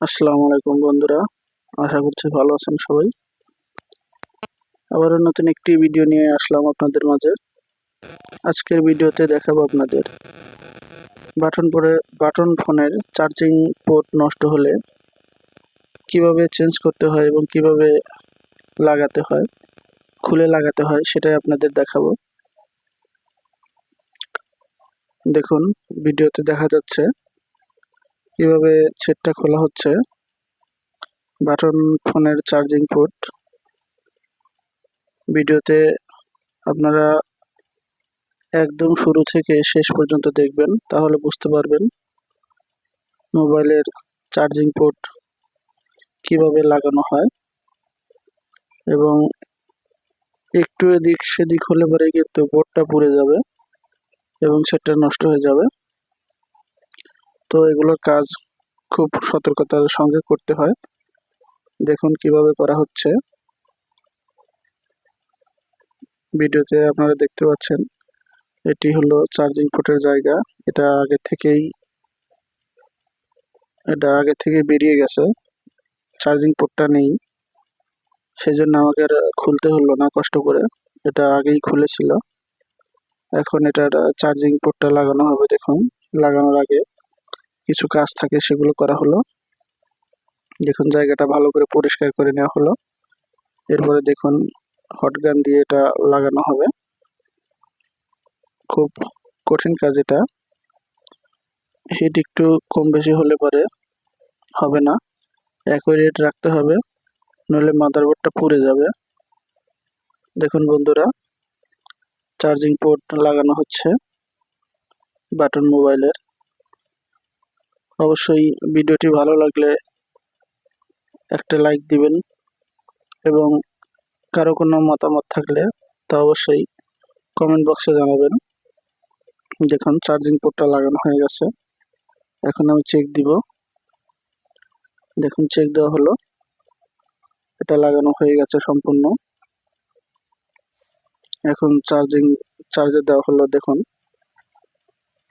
আসসালামু আলাইকুম বন্ধুরা, আশা করছি ভালো আছেন সবাই। আবারও নতুন একটি ভিডিও নিয়ে আসলাম আপনাদের মাঝে। আজকের ভিডিওতে দেখাবো আপনাদের। বাটন পরে, বাটন ফোনের চার্জিং পোর্ট নষ্ট হলে কীভাবে চেঞ্জ করতে হয় এবং কীভাবে লাগাতে হয়, খুলে লাগাতে হয় সেটাই আপনাদের দেখাবো। দেখুন, ভিডিওতে দেখা যাচ্ছে কীভাবে সেটটা খোলা হচ্ছে? বাটন ফোনের চার্জিং পোর্ট। ভিডিওতে আপনারা একদম শুরু থেকে শেষ পর্যন্ত দেখবেন, তাহলে বুঝতে পারবেন মোবাইলের চার্জিং পোর্ট কীভাবে লাগানো হয় এবং একটু এদিক সেদিক হলে পরে কিন্তু বোর্ডটা পুড়ে যাবে এবং সেটা নষ্ট হয়ে যাবে। তো এগুলোর কাজ খুব সতর্কতার সঙ্গে করতে হয়। দেখুন কীভাবে করা হচ্ছে। ভিডিওতে আপনারা দেখতে পাচ্ছেন, এটি হলো চার্জিং পোর্টের জায়গা। এটা আগে থেকেই, এটা আগে থেকে বেরিয়ে গেছে। চার্জিং পোর্টটা নেই। সেজন্য আমাকে আর খুলতে হলো না কষ্ট করে। এটা আগেই খুলেছিল। এখন এটা চার্জিং পোর্টটা লাগানো হবে, দেখুন, লাগানোর আগে। কিছু কাজ থাকে সেগুলো করা হলো। দেখুন জায়গাটা ভালো করে পরিষ্কার করে নেওয়া হলো। এরপরে দেখুন হট গান দিয়ে এটা লাগানো হবে। খুব কঠিন কাজ এটা। হিট একটু কম বেশি হলে পরে হবে না। একই রেট রাখতে হবে, নইলে মাদারবোর্ডটা পুড়ে যাবে। দেখুন বন্ধুরা চার্জিং পোর্ট লাগানো হচ্ছে। বাটন মোবাইলের অবশ্যই ভিডিওটি ভালো লাগলে একটা লাইক দিবেন এবং কারও কোনো মতামত থাকলে তা অবশ্যই কমেন্ট বক্সে জানাবেন। দেখুন চার্জিং পোর্টটা লাগানো হয়ে গেছে। এখন আমি চেক দিব। দেখুন চেক দেওয়া হলো। এটা লাগানো হয়ে গেছে সম্পূর্ণ। এখন চার্জিং চার্জে দেওয়া হলো, দেখুন।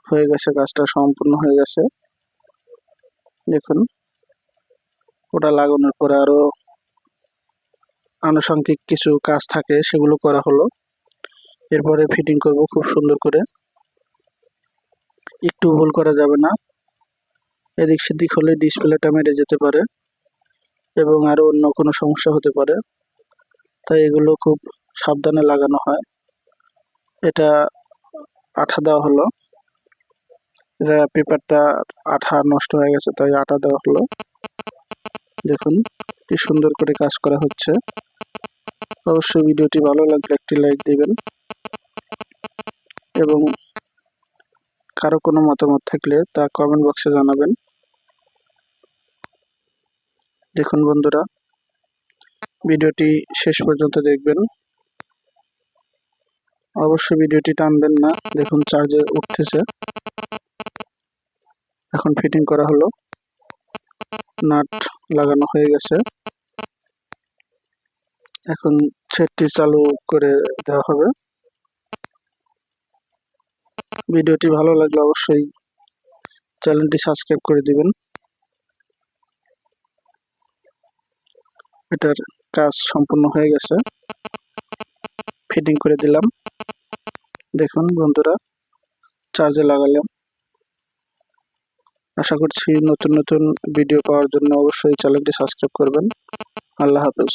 হয়ে গেছে, কাজটা সম্পূর্ণ হয়ে গেছে। দেখুন। ওটা লাগানোর পরে আরও আনুষঙ্গিক কিছু কাজ থাকে, সেগুলো করা হলো। এরপরে ফিটিং করব খুব সুন্দর করে। একটু ভুল করা যাবে না। এদিক সেদিক হলে ডিসপ্লেটা মেরে যেতে পারে এবং আরও অন্য কোনো সমস্যা হতে পারে। তাই এগুলো খুব সাবধানে লাগানো হয়। এটা আঠা দেওয়া হলো। এটা পেপারটা আঠা নষ্ট হয়ে গেছে, তাই আঠা দেওয়া হলো। দেখুন কি সুন্দর করে কাজ করা হচ্ছে। অবশ্যই ভিডিওটি ভালো লাগলে একটি লাইক দিবেন। এবং কারও কোনো মতামত থাকলে তা কমেন্ট বক্সে জানাবেন। দেখুন বন্ধুরা, ভিডিওটি শেষ পর্যন্ত দেখবেন। অবশ্যই ভিডিওটি টানবেন না। দেখুন চার্জে উঠতেছে। এখন ফিটিং করা হলো। নাট লাগানো হয়ে গেছে। এখন সেটটি চালু করে দেওয়া হবে। ভিডিওটি ভালো লাগলে অবশ্যই চ্যানেলটি সাবস্ক্রাইব করে দিবেন। এটার কাজ সম্পূর্ণ হয়ে গেছে। ফিটিং করে দিলাম। দেখুন বন্ধুরা চার্জে লাগালাম। আশা করছি নতুন নতুন ভিডিও পাওয়ার জন্য অবশ্যই চ্যানেলটি সাবস্ক্রাইব করবেন। আল্লাহ হাফেজ।